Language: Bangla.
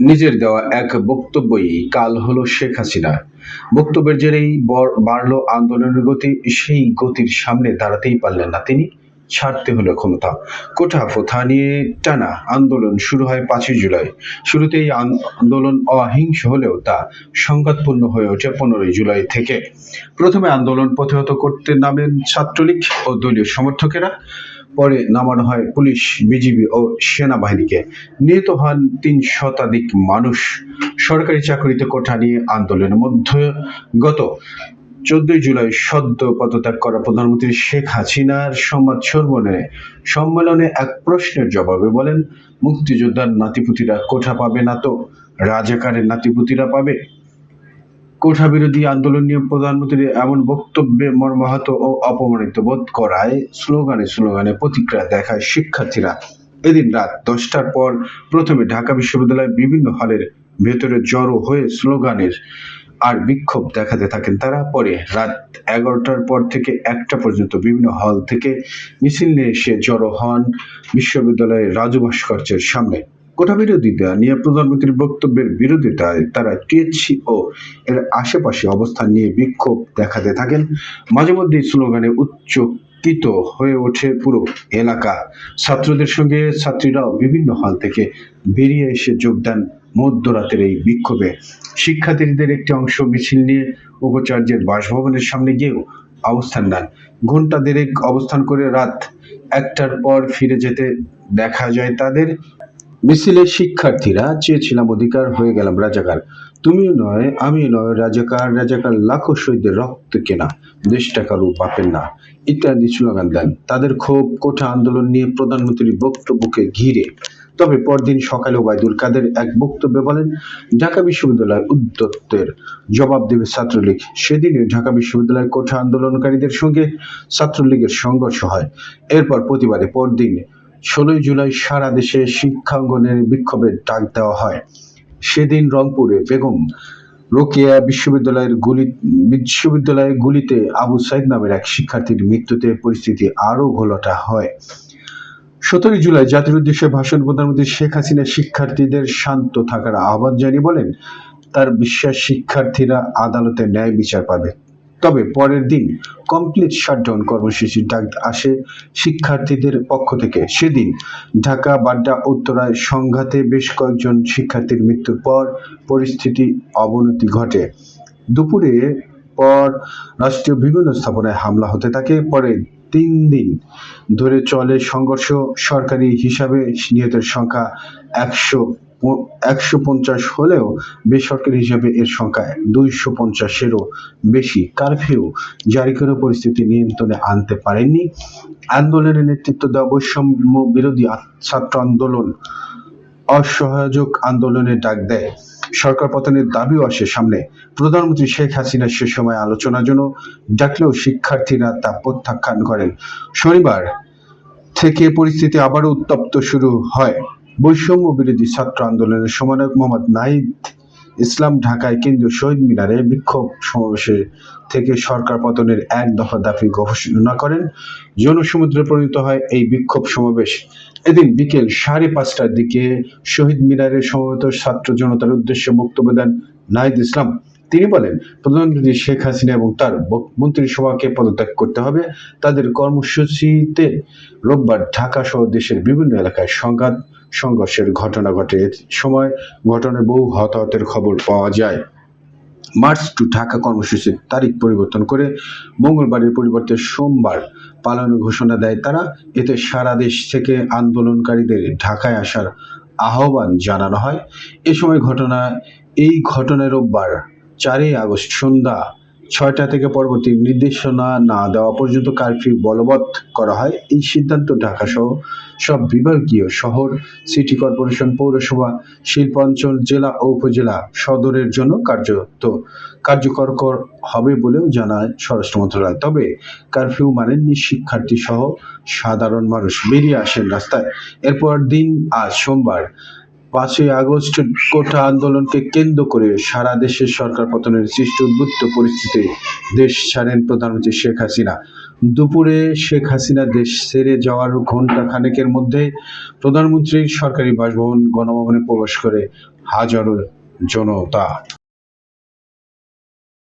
নিজের দেওয়া এক বক্তব্যই কাল হলো শেখ হাসিনা। বক্তব্যের জেরেই বাড়ল আন্দোলনের গতি, সেই গতির সামনে দাঁড়াতেই পারলেন না তিনি, ছাড়তে হলো ক্ষমতা। কোঠা ফোথা নিয়ে টানা আন্দোলন শুরু হয় পাঁচই জুলাই। শুরুতেই আন- আন্দোলন অহিংস হলেও তা সংঘাতপূর্ণ হয়ে ওঠে পনেরোই জুলাই থেকে। প্রথমে আন্দোলন প্রতিহত করতে নামেন ছাত্রলীগ ও দলীয় সমর্থকেরা। পরে নামানো হয় পুলিশ, বিজিবি ও সেনাবাহিনীকে। নিহত হন তিন শতাধিক মানুষ। সরকারি চাকরিতে কোঠা নিয়ে আন্দোলনের মধ্যে গত চোদ্দই জুলাই সদ্য পদত্যাগ করা প্রধানমন্ত্রী শেখ হাসিনার সংবাদ সর্বনে সম্মেলনে এক প্রশ্নের জবাবে বলেন, মুক্তিযোদ্ধার নাতিপুতিরা কোঠা পাবে না তো? রাজাকারের নাতিপুতিরা পাবে? কোঠা বিরোধী আন্দোলন নিয়ে প্রধানমন্ত্রী এমন বক্তব্যে মর্মাহত ও অপমানিত বোধ করায় স্লোগানে স্লোগানে প্রতিক্রিয়া দেখায় শিক্ষার্থীরা। এদিন রাত দশটার পর প্রথমে ঢাকা বিশ্ববিদ্যালয়ের বিভিন্ন হলের ভেতরে জড়ো হয়ে স্লোগানের আর বিক্ষোভ দেখাতে থাকেন তারা। পরে রাত এগারোটার পর থেকে একটা পর্যন্ত বিভিন্ন হল থেকে মিছিল নিয়ে এসে জড়ো হন বিশ্ববিদ্যালয়ের রাজু ভাস্কর্যের সামনে। কোটা বিরোধিতা নিয়ে প্রধানমন্ত্রীর বক্তব্যের বিরোধিতায় তারা টিএসসি ও এর আশেপাশে অবস্থান নিয়ে বিক্ষোভ দেখাতে থাকেন। মাঝে মধ্যে স্লোগানে উচ্চকিত হয়ে ওঠে পুরো এলাকা। ছাত্রদের সঙ্গে ছাত্রীরাও বিভিন্ন হল থেকে বেরিয়ে এসে যোগ দেন মধ্যরাতের এই বিক্ষোভে। শিক্ষার্থীদের একটি অংশ মিছিল নিয়ে উপাচার্যের বাসভবনের সামনে গিয়েও অবস্থান নেন। ঘণ্টা দেড়েক অবস্থান করে রাত একটার পর ফিরে যেতে দেখা যায় তাদের। মিছিলের শিক্ষার্থীরা চেয়েছিলাম অধিকার হয়ে গেলাম রাজাকার। তুমিও নয়, আমিও নয়, রাজাকার রাজাকার লাখো শহীদের রক্ত কেনা দেশটা কারু পাপেন না, ইত্যাদি স্লোগান দেন। তাদের ক্ষোভ, কোঠা আন্দোলন নিয়ে প্রধানমন্ত্রীর বক্তব্যকে ঘিরে। তবে পরদিন সকালে ওবায়দুল কাদের এক বক্তব্যে বলেন, ঢাকা বিশ্ববিদ্যালয় উদ্যোক্তের জবাব দেবে ছাত্রলীগ। সেদিনে ঢাকা বিশ্ববিদ্যালয় কোঠা আন্দোলনকারীদের সঙ্গে ছাত্রলীগের সংঘর্ষ হয়। এরপর প্রতিবাদে পরদিন ষোলোই জুলাই সারা দেশে শিক্ষাঙ্গনের বিক্ষোভের ডাক দেওয়া হয়। সেদিন রংপুরে বেগম রোকেয়া বিশ্ববিদ্যালয়ের গুলি, বিশ্ববিদ্যালয়ের গুলিতে আবু সাইদ নামের এক শিক্ষার্থীর মৃত্যুতে পরিস্থিতি আরও ঘোলাটা হয়। সতেরোই জুলাই জাতির উদ্দেশ্যে ভাষণ প্রধানমন্ত্রী শেখ হাসিনা শিক্ষার্থীদের শান্ত থাকার আহ্বান জানিয়ে বলেন, তার বিশ্বাস শিক্ষার্থীরা আদালতে ন্যায় বিচার পাবে। তবে পরের দিন কমপ্লিট শাটডাউন কর্মসূচির ডাক আসে শিক্ষার্থীদের পক্ষ থেকে। সেদিন ঢাকা, বাড্ডা উত্তরায় সংঘাতে বেশ কয়েকজন শিক্ষার্থীর মৃত্যুর পর পরিস্থিতি অবনতি ঘটে। দুপুরে পর রাষ্ট্রীয় বিভিন্ন স্থাপনায় হামলা হতে থাকে। পরে তিন দিন ধরে চলে সংঘর্ষ। সরকারি হিসাবে নিহতের সংখ্যা একশো একশো পঞ্চাশ হলেও বেসরকারি হিসাবে এর সংখ্যা দুইশো পঞ্চাশেরও বেশি। কারফিউ জারি করে পরিস্থিতি নিয়ন্ত্রণে আনতে পারেনি আন্দোলনের নেতৃত্ব দেওয়া বৈষম্য বিরোধী ছাত্র আন্দোলন অসহযোগ আন্দোলনের ডাক দেয়। সরকার পতনের দাবিও আসে সামনে। প্রধানমন্ত্রী শেখ হাসিনা সে সময় আলোচনার জন্য ডাকলেও শিক্ষার্থীরা তা প্রত্যাখ্যান করেন। শনিবার থেকে পরিস্থিতি আবারও উত্তপ্ত শুরু হয়। বৈষম্য বিরোধী ছাত্র আন্দোলনের সমন্বয়ক মোহাম্মদ নাহিদ ইসলাম ঢাকায় কেন্দ্রীয় শহীদ মিনারে বিক্ষোভ সমাবেশে থেকে সরকার পতনের এক দফা দাবি ঘোষণা করেন। জনসমুদ্রে পরিণত হয় এই বিক্ষোভ সমাবেশ। এদিন বিকেল সাড়ে পাঁচটার দিকে শহীদ মিনারে সমবেত ছাত্র জনতার উদ্দেশ্যে বক্তব্য দেন নাহিদ ইসলাম। তিনি বলেন, প্রধানমন্ত্রী শেখ হাসিনা এবং তার মন্ত্রিসভাকে পদত্যাগ করতে হবে। তাদের কর্মসূচিতে রোববার ঢাকা সহ দেশের বিভিন্ন এলাকায় সংঘাত, সংঘর্ষের ঘটনা ঘটে। সময় ঘটনায় বহু হতাহতের খবর পাওয়া যায়। মার্চ টু ঢাকা কর্মসূচির তারিখ পরিবর্তন করে মঙ্গলবারের পরিবর্তে সোমবার পালনের ঘোষণা দেয় তারা। এতে সারা দেশ থেকে আন্দোলনকারীদের ঢাকায় আসার আহ্বান জানানো হয়। এ সময় ঘটনা এই ঘটনায় রোববার চারই আগস্ট সন্ধ্যা ছয়টা থেকে পরবর্তী নির্দেশনা না দেওয়া পর্যন্ত কারফিউ বলবৎ করা হয়। এই সিদ্ধান্ত ঢাকা সহ সব বিভাগীয় শহর, সিটি কর্পোরেশন, পৌরসভা, শিল্পাঞ্চল, জেলা ও উপজেলা সদরের জন্য কার্যত কার্যকর কর- হবে বলেও জানায় স্বরাষ্ট্র মন্ত্রণালয়। তবে কারফিউ মানেননি শিক্ষার্থী সহ সাধারণ মানুষ বেরিয়ে আসেন রাস্তায়। এরপর দিন আজ সোমবার পাঁচই আগস্ট কোঠা আন্দোলনকে কেন্দ্র করে সারা দেশের সরকার পতনের সৃষ্টি উদ্বুদ্ধ পরিস্থিতি দেশ ছাড়েন প্রধানমন্ত্রী শেখ হাসিনা। দুপুরে শেখ হাসিনা দেশ ছেড়ে যাওয়ার ঘণ্টা খানেকের মধ্যে প্রধানমন্ত্রীর সরকারি বাসভবন, গণভবনে প্রবেশ করে হাজারো জনতা